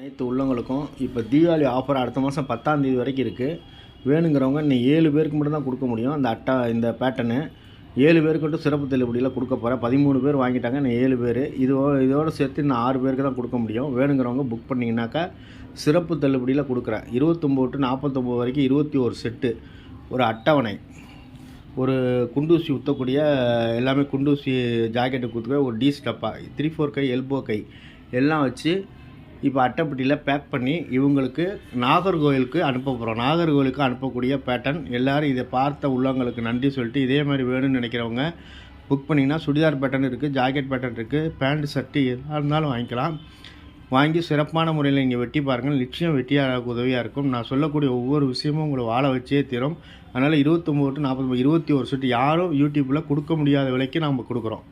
அனைத்து உள்ளவங்களுக்கும் இப்போ தீபாவளி ஆஃபர் அடுத்த மாதம் பத்தாம் தேதி வரைக்கும் இருக்குது வேணுங்கிறவங்க இன்னும் ஏழு பேருக்கு மட்டும்தான் கொடுக்க முடியும். அந்த அட்டா இந்த பேட்டர்னு ஏழு பேருக்கு மட்டும் சிறப்பு தள்ளுபடியில் கொடுக்க போகிறேன் பதிமூணு பேர் வாங்கிட்டாங்க இன்னும் ஏழு பேர். இதோ இதோடு சேர்த்து இன்னும் ஆறு பேருக்கு தான் கொடுக்க முடியும். வேணுங்கிறவங்க புக் பண்ணிங்கனாக்கா சிறப்பு தள்ளுபடியில் கொடுக்குறேன். இருபத்தொம்போது டு நாற்பத்தொம்போது வரைக்கும் இருபத்தி ஒரு செட்டு. ஒரு அட்டவணை. ஒரு குண்டூசி ஊற்றக்கூடிய எல்லாமே குண்டூசி ஜாக்கெட்டு கொடுத்துக்க ஒரு டீஸ் டப்பா த்ரீ ஃபோர் கை எல்போ கை. எல்லாம் வச்சு இப்போ அட்டைப்பட்டியில் பேக் பண்ணி இவங்களுக்கு நாகர்கோவிலுக்கு அனுப்ப போகிறோம் நாகர்கோவிலுக்கு அனுப்பக்கூடிய பேட்டர்ன் எல்லோரும் இதை பார்த்த உள்ளவங்களுக்கு நன்றி சொல்லிட்டு இதே மாதிரி வேணும்னு நினைக்கிறவங்க புக் பண்ணிங்கன்னா சுடிதார் பேட்டர்ன் இருக்குது ஜாக்கெட் பேட்டர்ன் இருக்குது பேண்ட் சர்ட்டு எதாக இருந்தாலும் வாங்கிக்கலாம். வாங்கி சிறப்பான முறையில் இங்கே வெட்டி பாருங்கள் நிச்சயம் வெட்டியாக உதவியாக இருக்கும். நான் சொல்லக்கூடிய ஒவ்வொரு விஷயமும் உங்களை வாழ வச்சே தீரும். அதனால் இருபத்தொம்போது டு நாற்பது இருபத்தி ஒரு செட்டு யாரும் யூடியூப்பில் கொடுக்க முடியாத விலைக்கு நம்ம கொடுக்குறோம்.